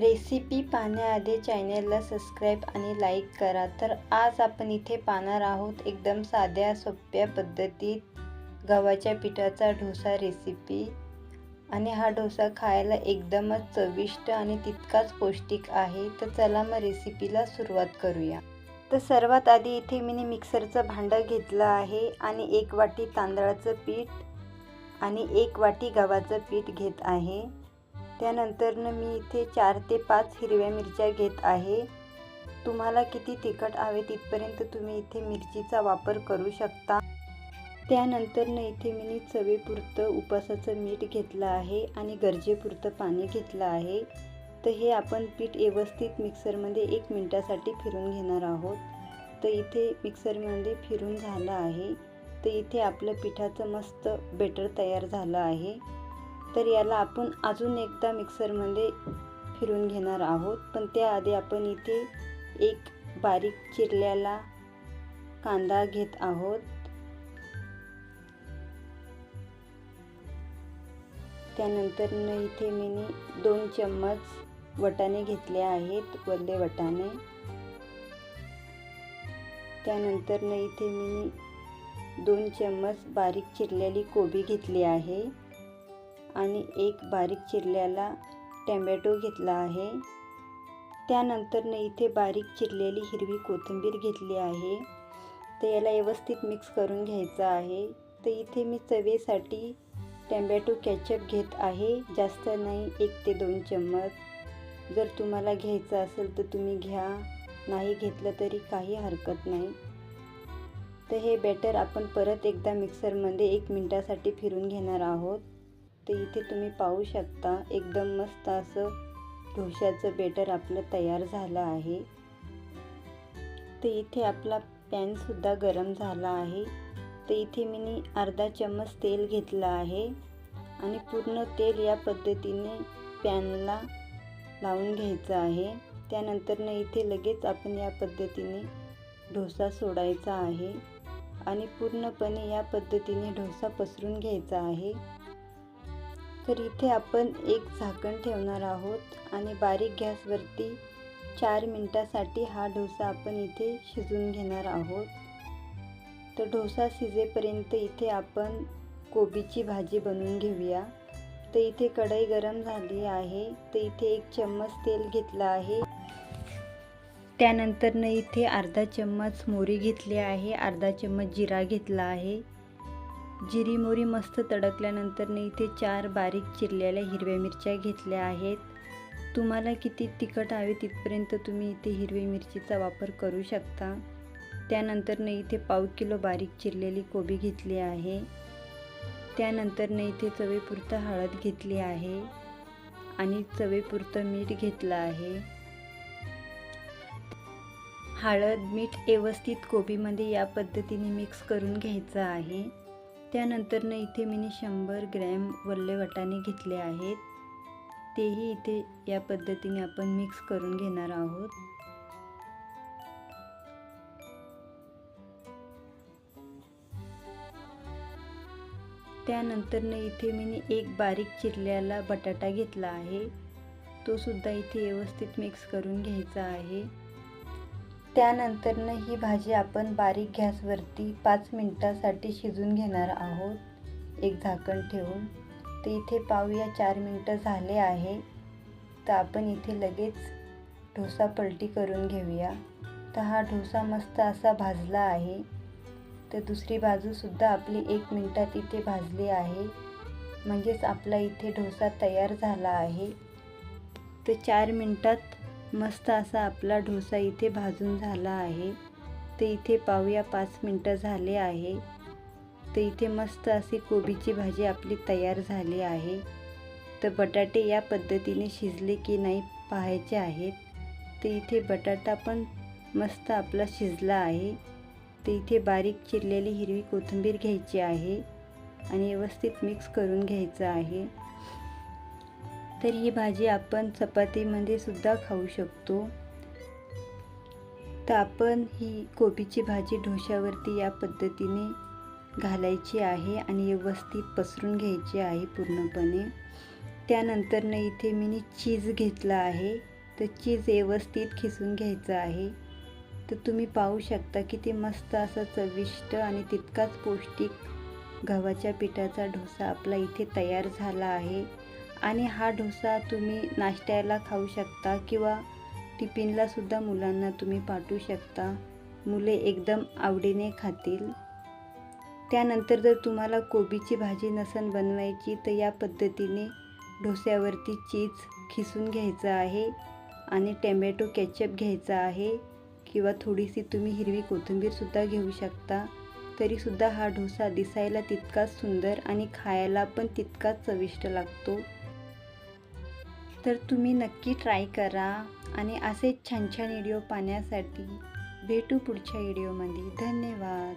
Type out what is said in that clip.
Recipe पाहण्याआधी चॅनेलला subscribe आणि लाईक करा. तर आज आपण इथे पाहणार आहोत एकदम साध्या सोप्या पद्धतीत गव्हाच्या पिठाचा डोसा रेसिपी. आणि हा डोसा खायला एकदमच चविष्ट आणि तितकाच पौष्टिक आहे. तर चला मग रेसिपीला सुरुवात करूया. तर सर्वात आधी इथे मी मिक्सरचं भांडं घेतलं आहे आणि एक वाटी तांदळाचं पीठ आणि एक वाटी गव्हाचं पीठ घेत आहे. त्यानंतरनं मी इथे चार ते पाच हिरव्या मिरच्या घेत आहे. तुम्हाला किती तिखट हवे तिथपर्यंत तुम्ही इथे मिरचीचा वापर करू शकता. त्यानंतरनं इथे मी चवीपुरतं उपासाचं मीठ घेतलं आहे आणि गरजेपुरतं पाणी घेतलं आहे. तर हे आपण पीठ व्यवस्थित मिक्सरमध्ये एक मिनटासाठी फिरून घेणार आहोत. तर इथे मिक्सरमध्ये फिरून झालं आहे. तर इथे आपलं पिठाचं मस्त बेटर तयार झालं आहे. तर याला आपण अजून एकदा मिक्सरमध्ये फिरून घेणार आहोत. पण त्याआधी आपण इथे एक बारीक चिरलेला कांदा घेत आहोत. त्यानंतर इथे मी दोन चम्मच वटाणे घेतले आहेत वल्ले वटाणे. त्यानंतर इथे मी दोन चम्मच बारीक चिरलेली कोबी घेतली आहे. आणि एक बारीक चिरलेला टॅमॅटो घेतला आहे. त्यानंतरनं इथे बारीक चिरलेली हिरवी कोथिंबीर घेतली आहे. तर याला व्यवस्थित मिक्स करून घ्यायचं आहे. तर इथे मी चवेसाठी टॅमॅटो कॅचअप घेत आहे. जास्त नाही एक ते दोन चम्मच. जर तुम्हाला घ्यायचं असेल तर तुम्ही घ्या. नाही घेतलं तरी काही हरकत नाही. तर हे बॅटर आपण परत एकदा मिक्सरमध्ये एक मिनटासाठी फिरून घेणार आहोत. तर इथे तुम्ही पाहू शकता. एकदम मस्त असं ढोशाचं बेटर आपलं तयार झालं आहे. तर इथे आपला पॅनसुद्धा गरम झाला आहे. तर इथे मी अर्धा चम्मच तेल घेतलं आहे. आणि पूर्ण तेल या पद्धतीने पॅनला लावून घ्यायचं आहे. त्यानंतरनं इथे लगेच आपण या पद्धतीने ढोसा सोडायचा आहे. आणि पूर्णपणे या पद्धतीने ढोसा पसरून घ्यायचा आहे. तर इथे आपण एक झाकण ठेवणार आहोत आणि बारीक गॅसवरती चार मिनटासाठी हा डोसा आपण इथे शिजून घेणार आहोत. तर डोसा शिजेपर्यंत इथे आपण कोबीची भाजी बनवून घेऊया. तर इथे कढई गरम झाली आहे. तर इथे एक चम्मच तेल घेतलं आहे. त्यानंतरनं इथे अर्धा चम्मच मोरी घेतली आहे. अर्धा चम्मच जिरा घेतला आहे. जिरी मोरी मस्त तडकल्यानंतर इथे चार बारीक चिरलेल्या हिरव्या मिरच्या घेतल्या आहेत. तुम्हाला किती तिखट हवे तिथपर्यंत तुम्ही इथे हिरवी मिरचीचा वापर करू शकता. त्यानंतरनं इथे पाव किलो बारीक चिरलेली कोबी घेतली आहे. त्यानंतरनं इथे चवेपुरतं हळद घेतली आहे आणि चवेपुरतं मीठ घेतलं आहे. हळद मीठ व्यवस्थित कोबीमध्ये या पद्धतीने मिक्स करून घ्यायचं आहे. त्यानंतरनं इथे मी शंभर ग्रॅम वल्ले वटाणे घेतले आहेत. तेही इथे या पद्धतीने आपण मिक्स करून घेणार आहोत. त्यानंतरनं इथे मी एक बारीक चिरल्याला बटाटा घेतला आहे. तो सुद्धा इथे व्यवस्थित मिक्स करून घ्यायचा आहे. त्यानंतरनं ही भाजी आपण बारीक गॅसवरती पाच मिनटासाठी शिजून घेणार आहोत. एक झाकण ठेवून. तर इथे पाहूया चार मिनटं झाले आहे. तर आपण इथे लगेच ढोसा पलटी करून घेऊया. तर हा ढोसा मस्त असा भाजला आहे. तर दुसरी बाजूसुद्धा आपली एक मिनटात इथे भाजली आहे. म्हणजेच आपला इथे ढोसा तयार झाला आहे. तर चार मिनटात मस्त असा आपला डोसा इथे भाजून झाला आहे. तर इथे पाहूया पाच मिनटं झाले आहे. तर इथे मस्त अशी कोबीची भाजी आपली तयार झाली आहे. तर बटाटे या पद्धतीने शिजले की नाही पाहायचे आहेत. तर इथे बटाटा पण मस्त आपला शिजला आहे. तर इथे बारीक चिरलेली हिरवी कोथिंबीर घ्यायची आहे. आणि व्यवस्थित मिक्स करून घ्यायचं आहे. तर ही भाजी आपण चपातीमध्ये सुद्धा खाऊ शकतो. तर आपण ही कोबीची भाजी ढोशावरती या पद्धतीने घालायची आहे आणि व्यवस्थित पसरून घ्यायची आहे पूर्णपणे. त्यानंतरनं इथे मी चीज घेतला आहे. तर चीज व्यवस्थित खिसून घ्यायचं आहे. तर तुम्ही पाहू शकता किती मस्त असं चविष्ट आणि तितकाच पौष्टिक गव्हाच्या पिठाचा डोसा आपला इथे तयार झाला आहे. आणि हा डोसा तुम्ही नाश्त्याला खाऊ शकता किंवा टिफिनलासुद्धा मुलांना तुम्ही पाठवू शकता. मुले एकदम आवडीने खातील. त्यानंतर जर तुम्हाला कोबीची भाजी नसन बनवायची तर या पद्धतीने डोस्यावरती चीज खिसून घ्यायचं आहे आणि टॅमॅटो केचप घ्यायचा आहे किंवा थोडीशी तुम्ही हिरवी कोथिंबीरसुद्धा घेऊ शकता. तरीसुद्धा हा डोसा दिसायला तितकाच सुंदर आणि खायला पण तितकाच चविष्ट लागतो. तर तुम्ही नक्की ट्राय करा आणि असेच छान छान व्हिडिओ पाहण्यासाठी भेटू पुढच्या व्हिडिओमध्ये. धन्यवाद.